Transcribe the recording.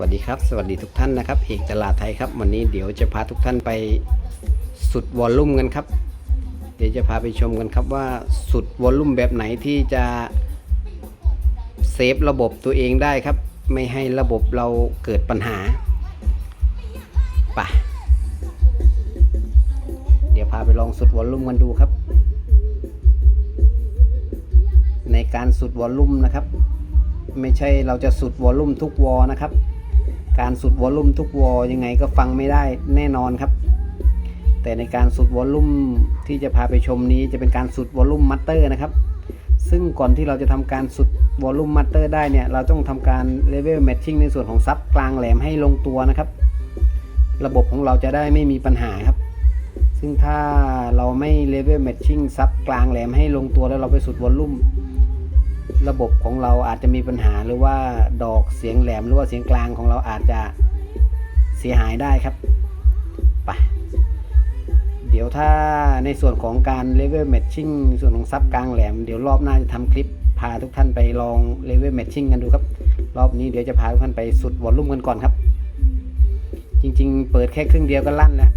วัสดีครับ สวัสดีทุกท่านนะครับเอกตลาดไทยครับ วันนี้เดี๋ยวจะพาทุกท่านไปสุดวอลลุ่มกันครับ เดี๋ยวจะพาไปชมกันครับว่าสุดวอลลุ่มแบบไหนที่จะเซฟระบบตัวเองได้ครับ ไม่ให้ระบบเราเกิดปัญหาไปะเดี๋ยวพาไปลองสุดวอลลุ่มกันดูครับ ในการสุดวอลลุ่มนะครับ ไม่ใช่เราจะสุดวอลลุ่มทุกวอนะครับ การสุดวอลลุ่มทุกวอยังไงก็ฟังไม่ได้แน่นอนครับ แต่ในการสุดวอลลุ่มที่จะพาไปชมนี้จะเป็นการสุดวอลลุ่มมัตเตอร์นะครับ ซึ่งก่อนที่เราจะทำการสุดวอลลุ่มมัตเตอร์ได้เนี่ยเราต้องทำการเลเวลแมทชิ่งในส่วนของซับกลางแหลมให้ลงตัวนะครับ ระบบของเราจะได้ไม่มีปัญหาครับซึ่งถ้าเราไม่เลเวลแมทชิ่งซับกลางแหลมให้ลงตัวแล้วเราไปสุดวอลลุ่ม ระบบของเราอาจจะมีปัญหาหรือว่าดอกเสียงแหลมหรือว่าเสียงกลางของเราอาจจะเสียหายได้ครับไปเดี๋ยวถ้าในส่วนของการ level matching ในส่วนของซับกลางแหลม เดี๋ยวรอบหน้าจะทำคลิปพาทุกท่านไปลอง level matching กันดูครับ รอบนี้เดี๋ยวจะพาทุกท่านไปสุดวอลลุ่มกันก่อนครับ จริง ๆ เปิดแค่ครึ่งเดียวก็ลั่นแล้ว